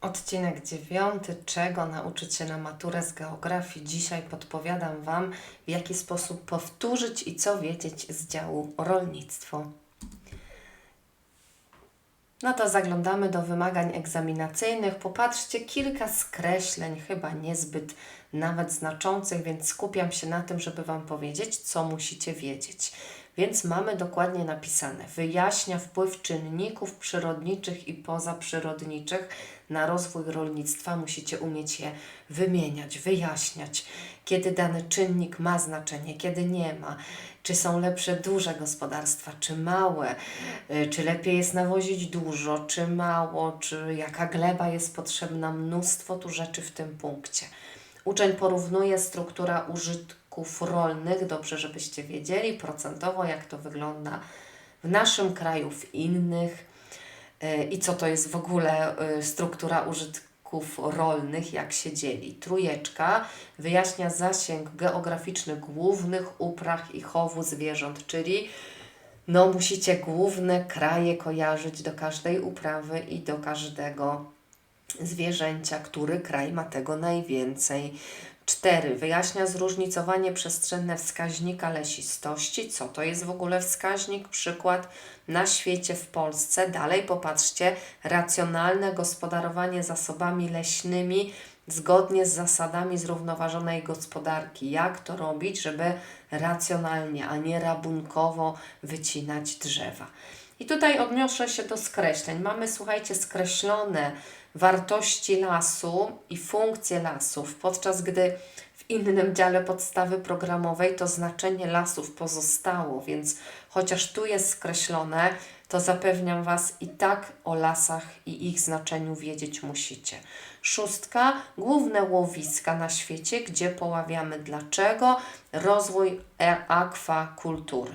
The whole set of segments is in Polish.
Odcinek dziewiąty. Czego nauczyć się na maturę z geografii? Dzisiaj podpowiadam Wam, w jaki sposób powtórzyć i co wiedzieć z działu rolnictwo. No to zaglądamy do wymagań egzaminacyjnych. Popatrzcie, kilka skreśleń, chyba niezbyt nawet znaczących, więc skupiam się na tym, żeby Wam powiedzieć, co musicie wiedzieć. Więc mamy dokładnie napisane: wyjaśnia wpływ czynników przyrodniczych i pozaprzyrodniczych na rozwój rolnictwa. Musicie umieć je wymieniać, wyjaśniać, kiedy dany czynnik ma znaczenie, kiedy nie ma. Czy są lepsze duże gospodarstwa, czy małe? Y, Czy lepiej jest nawozić dużo, czy mało? Czy jaka gleba jest potrzebna? Mnóstwo tu rzeczy w tym punkcie. Uczeń porównuje struktura użytków rolnych, dobrze żebyście wiedzieli procentowo, jak to wygląda w naszym kraju, w innych y, i co to jest w ogóle y, struktura użytków rolnych, jak się dzieli. Trójeczka wyjaśnia zasięg geograficzny głównych upraw i chowu zwierząt, czyli no musicie główne kraje kojarzyć do każdej uprawy i do każdego zwierzęcia, który kraj ma tego najwięcej. 4. Wyjaśnia zróżnicowanie przestrzenne wskaźnika lesistości. Co to jest w ogóle wskaźnik? Przykład na świecie, w Polsce. Dalej popatrzcie, racjonalne gospodarowanie zasobami leśnymi zgodnie z zasadami zrównoważonej gospodarki. Jak to robić, żeby racjonalnie, a nie rabunkowo wycinać drzewa? I tutaj odniosę się do skreśleń. Mamy, słuchajcie, skreślone wartości lasu i funkcje lasów, podczas gdy w innym dziale podstawy programowej to znaczenie lasów pozostało, więc chociaż tu jest skreślone, to zapewniam Was i tak o lasach i ich znaczeniu wiedzieć musicie. Szóstka, główne łowiska na świecie, gdzie poławiamy dlaczego, rozwój akwakultury.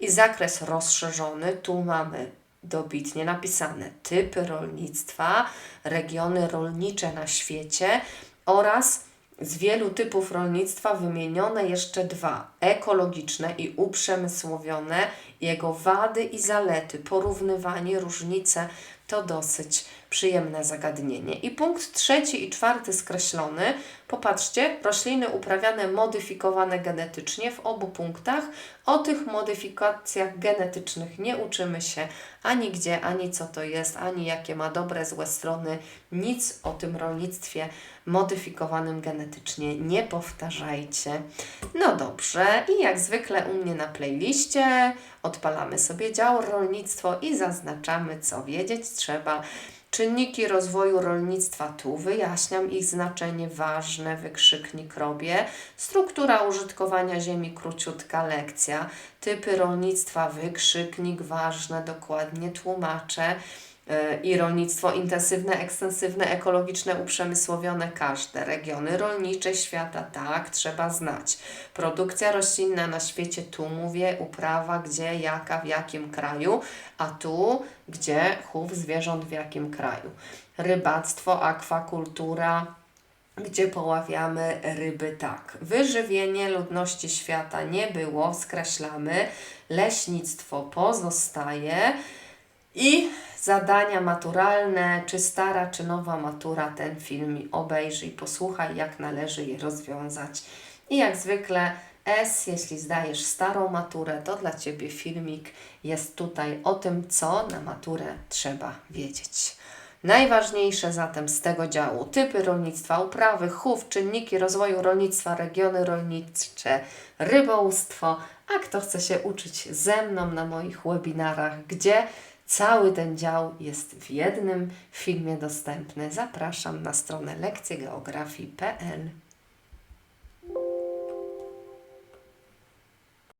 I zakres rozszerzony, tu mamy dobitnie napisane. Typy rolnictwa, regiony rolnicze na świecie oraz z wielu typów rolnictwa wymienione jeszcze dwa: ekologiczne i uprzemysłowione, jego wady i zalety, porównywanie, różnice to dosyć przyjemne zagadnienie. I punkt trzeci i czwarty skreślony. Popatrzcie, rośliny uprawiane modyfikowane genetycznie w obu punktach. O tych modyfikacjach genetycznych nie uczymy się ani gdzie, ani co to jest, ani jakie ma dobre, złe strony. Nic o tym rolnictwie modyfikowanym genetycznie nie powtarzajcie. No dobrze, i jak zwykle u mnie na playliście odpalamy sobie dział rolnictwo i zaznaczamy, co wiedzieć trzeba. Czynniki rozwoju rolnictwa tu wyjaśniam ich znaczenie ważne, wykrzyknik robię. Struktura użytkowania ziemi, króciutka lekcja. Typy rolnictwa, wykrzyknik ważne, dokładnie tłumaczę. Yy, I rolnictwo intensywne, ekstensywne, ekologiczne, uprzemysłowione, każde. Regiony rolnicze świata, tak, trzeba znać. Produkcja roślinna na świecie, tu mówię, uprawa, gdzie, jaka, w jakim kraju, a tu, gdzie, chów zwierząt w jakim kraju. Rybactwo, akwakultura, gdzie poławiamy ryby, tak. Wyżywienie ludności świata nie było, skreślamy. Leśnictwo pozostaje. I zadania maturalne, czy stara, czy nowa matura, ten film obejrzyj, posłuchaj, jak należy je rozwiązać. I jak zwykle S, jeśli zdajesz starą maturę, to dla Ciebie filmik jest tutaj o tym, co na maturę trzeba wiedzieć. Najważniejsze zatem z tego działu typy rolnictwa, uprawy, chów, czynniki rozwoju rolnictwa, regiony rolnicze, rybołówstwo, a kto chce się uczyć ze mną na moich webinarach, gdzie cały ten dział jest w jednym filmie dostępny, zapraszam na stronę lekcjegeografii.pl.